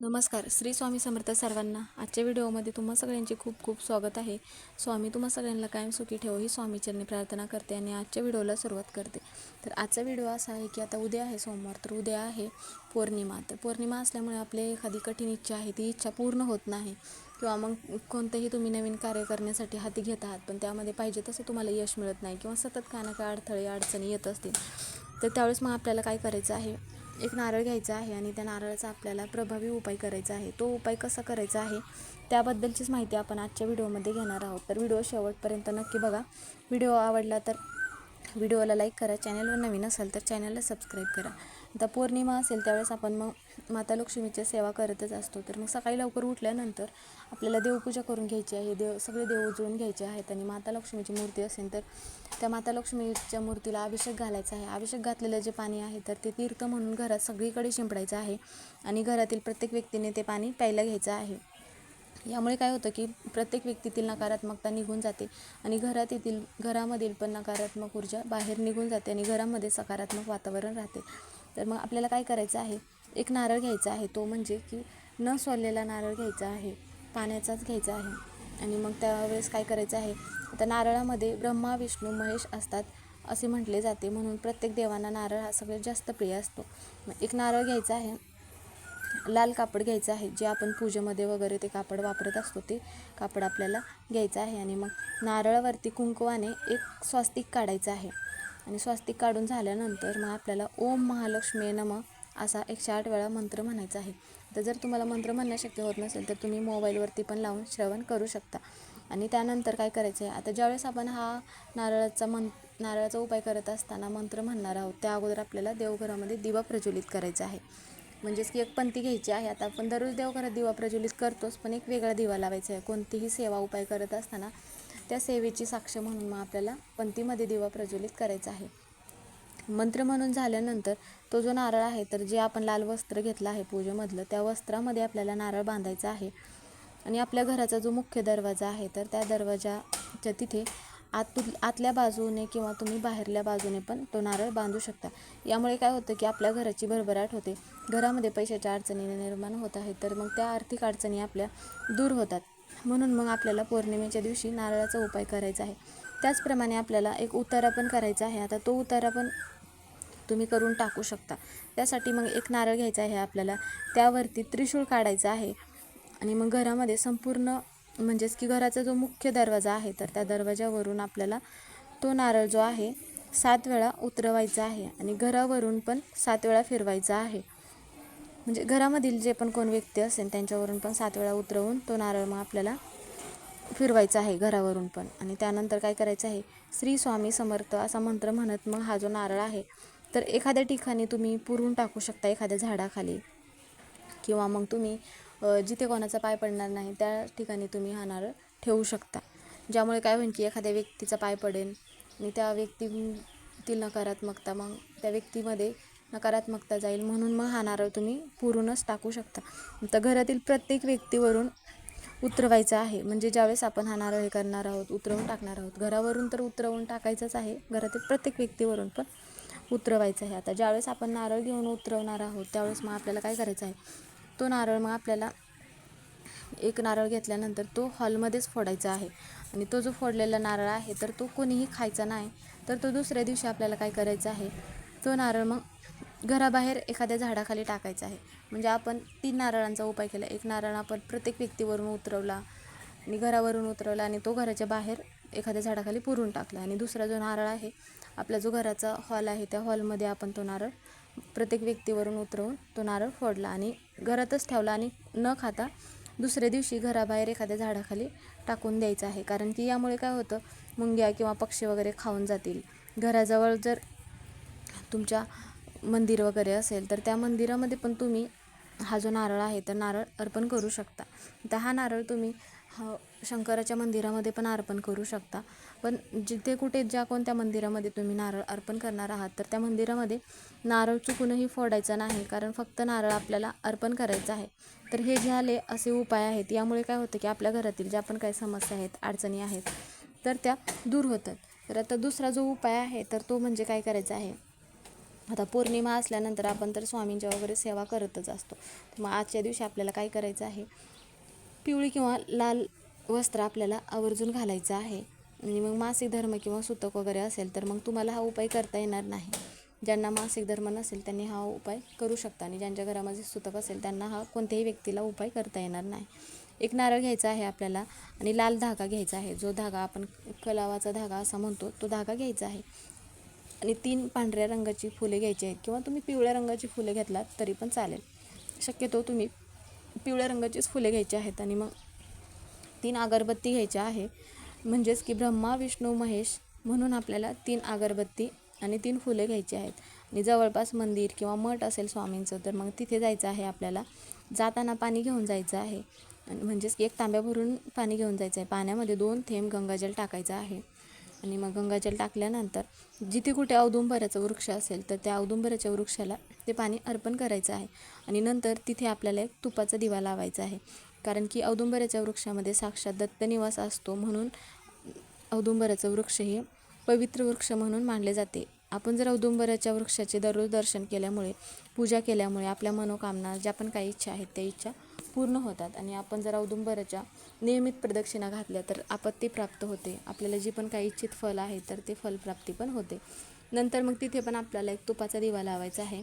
नमस्कार. श्री स्वामी समर्थ सर्वांना आजच्या व्हिडिओमध्ये तुम्हा सगळ्यांचे खूप खूप स्वागत आहे. स्वामी तुम्हा सगळ्यांना कायम सुखी ठेवो ही स्वामीचरणी प्रार्थना करते आणि आजच्या व्हिडिओला सुरुवात करते. तर आजचा व्हिडिओ असा आहे की आता उद्या आहे सोमवार तर उद्या आहे पौर्णिमा. तर पौर्णिमा असल्यामुळे आपली एखादी कठीण इच्छा आहे ती इच्छा पूर्ण होत नाही. किंवा मग कोणतंही तुम्ही नवीन कार्य करण्यासाठी हाती घेत आहात पण त्यामध्ये पाहिजे तसं तुम्हाला यश मिळत नाही किंवा सतत काय ना काय अडथळे अडचणी येत असतील. तर त्यावेळेस मग आपल्याला काय करायचं आहे? एक नारळ घ्यायचा आहे आणि त्या नारळाचा आपल्याला प्रभावी उपाय करायचा आहे. तो उपाय कसा करायचा आहे? त्याबद्दलचीच माहिती आपण आजच्या व्हिडिओमध्ये घेणार आहोत. तर व्हिडिओ शेवटपर्यंत नक्की बघा. व्हिडिओ आवडला तर व्हिडिओला लाईक करा. चॅनलवर नवीन असाल तर चॅनलला सबस्क्राईब करा. आता पौर्णिमा असेल त्यावेळेस आपण मग माता लक्ष्मीची सेवा करतच असतो. तर मग सकाळी लवकर उठल्यानंतर आपल्याला देवपूजा करून घ्यायची आहे. देव सगळे देव उजळून घ्यायचे आहेत आणि माता लक्ष्मीची मूर्ती असेल तर त्या माता लक्ष्मीच्या मूर्तीला अभिषेक घालायचा आहे. अभिषेक घातलेलं जे पाणी आहे तर ते तीर्थ म्हणून घरात सगळीकडे शिंपडायचं आहे आणि घरातील प्रत्येक व्यक्तीने ते पाणी प्यायला घ्यायचं आहे. यामुळे काय होतं की प्रत्येक व्यक्तीतील नकारात्मकता निघून जाते आणि घरात येथील घरामधील पण नकारात्मक ऊर्जा बाहेर निघून जाते आणि घरामध्ये सकारात्मक वातावरण राहते. तर मग आपल्याला काय करायचं आहे? एक नारळ घ्यायचा आहे. तो म्हणजे की न सोललेला नारळ घ्यायचा आहे. पाण्याचाच घ्यायचा आहे. आणि मग त्यावेळेस काय करायचं आहे? आता नारळामध्ये ब्रह्मा विष्णू महेश असतात असे म्हटले जाते. म्हणून प्रत्येक देवांना नारळ हा सगळ्यात जास्त प्रिय असतो. मग एक नारळ घ्यायचा आहे. लाल कापड घ्यायचं आहे. जे आपण पूजेमध्ये वगैरे ते कापड वापरत असतो ते कापड आपल्याला घ्यायचं आहे. आणि मग नारळावरती कुंकवाने एक स्वास्तिक काढायचं आहे. आणि स्वास्तिक काढून झाल्यानंतर मग आपल्याला ओम महालक्ष्मी नम असा एकशे आठ वेळा मंत्र म्हणायचा आहे. तर जर तुम्हाला मंत्र म्हणणं शक्य होत नसेल तर तुम्ही मोबाईलवरती पण लावून श्रवण करू शकता. आणि त्यानंतर काय करायचं आहे आता ज्यावेळेस आपण हा नारळाचा मं नारळाचा उपाय करत असताना मंत्र म्हणणार आहोत त्या अगोदर आपल्याला देवघरामध्ये दिवा प्रज्वलित करायचा आहे. म्हणजेच की एक पंथी घ्यायची आहे आता आपण दररोज देवघरात दिवा प्रज्वलित करतोच पण एक वेगळा दिवा लावायचा आहे. कोणतीही सेवा उपाय करत असताना त्या सेवेची साक्ष म्हणून मग आपल्याला पंथीमध्ये दिवा प्रज्वलित करायचा आहे. मंत्र म्हणून झाल्यानंतर तो जो नारळ आहे तर जे आपण लाल वस्त्र घेतलं आहे पूजेमधलं त्या वस्त्रामध्ये आपल्याला नारळ बांधायचा आहे. आणि आपल्या घराचा जो मुख्य दरवाजा आहे तर त्या दरवाजाच्या तिथे आत आतल्या बाजूने किंवा तुम्ही बाहेरल्या बाजूने पण तो नारळ बांधू शकता. यामुळे काय होतं की आपल्या घराची भरभराट होते. घरामध्ये पैशाच्या अडचणी निर्माण होत आहेत तर मग त्या आर्थिक अडचणी आपल्या दूर होतात. म्हणून मग आपल्याला पौर्णिमेच्या दिवशी नारळाचा उपाय करायचा आहे. त्याचप्रमाणे आपल्याला एक उतारा पण करायचा आहे. आता तो उतारा पण तुम्ही करून टाकू शकता. त्यासाठी मग एक नारळ घ्यायचा आहे आपल्याला. त्यावरती त्रिशूळ काढायचा आहे. आणि मग घरामध्ये संपूर्ण म्हणजेच की घराचा जो मुख्य दरवाजा आहे तर त्या दरवाजावरून आपल्याला तो नारळ जो आहे सात वेळा उतरवायचा आहे. आणि घरावरून पण सात वेळा फिरवायचा आहे. म्हणजे घरामधील जे पण कोण व्यक्ती असेल त्यांच्यावरून पण सात वेळा उतरवून तो नारळ मग आपल्याला फिरवायचा आहे घरावरून पण. आणि त्यानंतर काय करायचं आहे श्री स्वामी समर्थ असा मंत्र म्हणत मग हा जो नारळ आहे तर एखाद्या ठिकाणी तुम्ही पुरून टाकू शकता एखाद्या झाडाखाली. किंवा मग तुम्ही जिथे कोणाचा पाय पडणार नाही त्या ठिकाणी तुम्ही हा नारळ ठेवू शकता. ज्यामुळे काय होईल की एखाद्या व्यक्तीचा पाय पडेल आणि त्या व्यक्तीतील नकारात्मकता मग त्या व्यक्तीमध्ये नकारात्मकता जाईल म्हणून मग हा नारळ तुम्ही पुरूनच टाकू शकता. तर घरातील प्रत्येक व्यक्तीवरून उतरवायचं आहे. म्हणजे ज्यावेळेस आपण हा नारळ हे करणार आहोत उतरवून टाकणार आहोत घरावरून तर उतरवून टाकायचंच आहे. घरातील प्रत्येक व्यक्तीवरून पण उतरवायचं आहे. आता ज्यावेळेस आपण नारळ घेऊन उतरवणार आहोत त्यावेळेस मग आपल्याला काय करायचं आहे? तो नारळ मग आपल्याला एक नारळ घेतल्यानंतर तो हॉलमध्येच फोडायचा आहे. आणि तो जो फोडलेला नारळ आहे तर तो कोणीही खायचा नाही. तर तो दुसऱ्या दिवशी आपल्याला काय करायचं आहे? तो नारळ मग घराबाहेर एखाद्या झाडाखाली टाकायचं आहे. म्हणजे आपण तीन नारळांचा उपाय केला. एक नारळ आपण प्रत्येक व्यक्तीवरून उतरवला आणि घरावरून उतरवला आणि तो घराच्या बाहेर एखाद्या झाडाखाली पुरून टाकला. आणि दुसरा जो नारळ आहे आपला जो घराचा हॉल आहे त्या हॉलमध्ये आपण तो नारळ प्रत्येक व्यक्तीवरून उतरवून तो नारळ फोडला आणि घरातच ठेवला आणि न खाता दुसऱ्या दिवशी घराबाहेर एखाद्या झाडाखाली टाकून द्यायचं आहे. कारण की यामुळे काय होतं मुंग्या किंवा पक्षी वगैरे खाऊन जातील. घराजवळ जर तुमच्या मंदिर वगैरे असेल तर त्या मंदिरामध्ये पण तुम्ही हा जो नारळ आहे तर नारळ अर्पण करू शकता. तर हा नारळ तुम्ही ह शंकराच्या मंदिरामध्ये पण अर्पण करू शकता. पण जिथे कुठे ज्या कोणत्या मंदिरामध्ये तुम्ही नारळ अर्पण करणार आहात तर त्या मंदिरामध्ये नारळ चुकूनही फोडायचा नाही कारण फक्त नारळ आपल्याला अर्पण करायचं आहे. तर हे झाले असे उपाय आहेत यामुळे काय होतं की आपल्या घरातील ज्या पण काही समस्या आहेत अडचणी आहेत तर त्या दूर होतात. तर आता दुसरा जो उपाय आहे तर तो म्हणजे काय करायचा आहे आता पौर्णिमा असल्यानंतर आपण तर स्वामींच्या वगैरे सेवा करतच असतो. मग आजच्या दिवशी आपल्याला काय करायचं आहे? पिवळी किंवा लाल वस्त्र आपल्याला आवर्जून घालायचं आहे. आणि मग मासिक धर्म किंवा सुतक वगैरे असेल तर मग तुम्हाला हा उपाय करता येणार नाही. ज्यांना मासिक धर्म नसेल त्यांनी हा उपाय करू शकता आणि ज्यांच्या घरामध्ये सुतक असेल त्यांना हा कोणत्याही व्यक्तीला उपाय करता येणार नाही. एक नारळ घ्यायचा आहे आपल्याला आणि लाल धागा घ्यायचा आहे. जो धागा आपण कलावाचा धागा असा म्हणतो तो धागा घ्यायचा आहे. आणि तीन पांढऱ्या रंगाची फुले घ्यायची आहेत किंवा तुम्ही पिवळ्या रंगाची फुले घेतलात तरी पण चालेल. शक्यतो तुम्ही पिवळ्या रंगाचीच फुले घ्यायची आहेत आणि मग तीन अगरबत्ती घ्यायच्या आहे म्हणजेच की ब्रह्मा विष्णू महेश म्हणून आपल्याला तीन अगरबत्ती आणि तीन फुले घ्यायची आहेत. आणि जवळपास मंदिर किंवा मठ असेल स्वामींचं तर मग तिथे जायचं आहे आपल्याला. जाताना पाणी घेऊन जायचं आहे. आणि म्हणजेच की एक तांब्या भरून पाणी घेऊन जायचं आहे. पाण्यामध्ये दोन थेंब गंगाजल टाकायचं आहे. आणि मग गंगाजल टाकल्यानंतर जिथे कुठे औदुंबराचा वृक्ष असेल तर त्या औदुंबराच्या वृक्षाला ते पाणी अर्पण करायचं आहे. आणि नंतर तिथे आपल्याला एक तुपाचा दिवा लावायचा आहे. कारण की औदुंबराच्या वृक्षामध्ये साक्षात दत्तनिवास असतो म्हणून औदुंबराचं वृक्ष हे पवित्र वृक्ष म्हणून मानले जाते. आपण जर औदुंबराच्या वृक्षाचे दररोज दर्शन केल्यामुळे पूजा केल्यामुळे आपल्या मनोकामना ज्या पण काही इच्छा आहेत त्या इच्छा पूर्ण होतात आणि आपण जर औदुंबराच्या नियमित प्रदक्षिणा घातल्या तर आपत्ती प्राप्त होते. आपल्याला जी पण काही इच्छित फल आहे तर ते फलप्राप्ती पण होते. नंतर मग तिथे पण आपल्याला एक तुपाचा दिवा लावायचा आहे.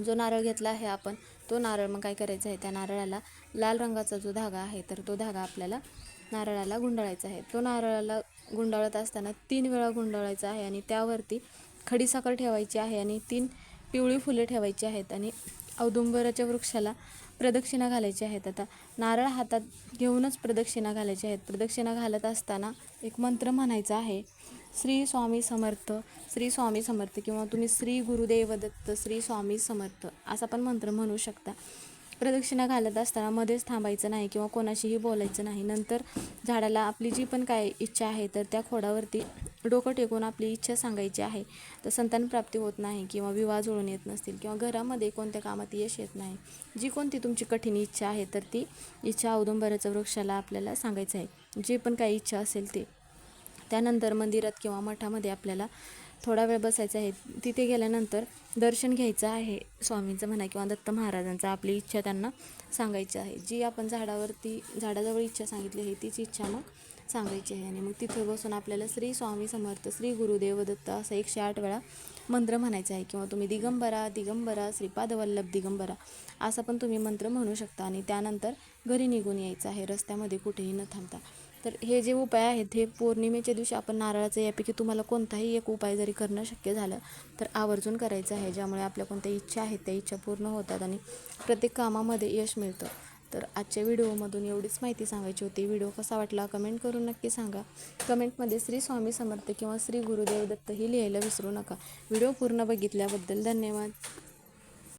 जो नारळ घेतला आहे आपण तो नारळ मग काय करायचं आहे? त्या नारळाला लाल रंगाचा जो धागा आहे तर तो धागा आपल्याला नारळाला गुंडाळायचा आहे. तो नारळाला गुंडाळत असताना तीन वेळा गुंडाळायचा आहे आणि त्यावरती खडीसाखर ठेवायची आहे आणि तीन पिवळी फुले ठेवायची आहेत आणि औदुंबराच्या वृक्षाला प्रदक्षिणा घालायची आहेत. आता नारळ हातात घेऊनच प्रदक्षिणा घालायची आहेत. प्रदक्षिणा घालत असताना एक मंत्र म्हणायचा आहे. श्री स्वामी समर्थ श्री स्वामी समर्थ किंवा तुम्ही श्री गुरुदेव दत्त श्री स्वामी समर्थ असा पण मंत्र म्हणू शकता. प्रदक्षिणा घालत असताना मध्येच थांबायचं नाही किंवा कोणाशीही बोलायचं नाही. नंतर झाडाला आपली जी पण काय इच्छा आहे तर त्या खोडावरती डोकं टेकून आपली इच्छा सांगायची आहे तर संतान प्राप्ती होत नाही किंवा विवाह जुळून येत नसतील किंवा घरामध्ये कोणत्या कामात यश येत नाही. जी कोणती तुमची कठीण इच्छा आहे तर ती इच्छा औदुंबराच्या वृक्षाला आपल्याला सांगायचं आहे. जे पण काही इच्छा असेल ते. त्यानंतर मंदिरात किंवा मठामध्ये आपल्याला थोडा वेळ बसायचा आहे. तिथे गेल्यानंतर दर्शन घ्यायचं आहे स्वामींचं म्हणा किंवा दत्त महाराजांचं आपली इच्छा त्यांना सांगायची आहे. जी आपण झाडावरती झाडाजवळ इच्छा सांगितली आहे तीच इच्छा मग सांगायची आहे. आणि मग तिथे बसून आपल्याला श्री स्वामी समर्थ श्री गुरुदेव दत्त असं एकशे आठ वेळा मंत्र म्हणायचा आहे. किंवा तुम्ही दिगंबरा दिगंबरा श्रीपादवल्लभ दिगंबरा असा पण तुम्ही मंत्र म्हणू शकता. आणि त्यानंतर घरी निघून यायचं आहे. रस्त्यामध्ये कुठेही न थांबता. तर हे जे उपाय आहेत हे पौर्णिमेच्या दिवशी आपण नारळाचं यापैकी तुम्हाला कोणताही एक उपाय जरी करणं शक्य झालं तर आवर्जून करायचं आहे. ज्यामुळे आपल्या कोणत्या इच्छा आहेत त्या इच्छा पूर्ण होतात आणि प्रत्येक कामामध्ये यश मिळतं. तर आजच्या व्हिडिओमधून एवढीच माहिती सांगायची होती. व्हिडिओ कसा वाटला कमेंट करून नक्की सांगा. कमेंटमध्ये श्री स्वामी समर्थ किंवा श्री गुरुदेव दत्त ही लिहायला विसरू नका. व्हिडिओ पूर्ण बघितल्याबद्दल धन्यवाद.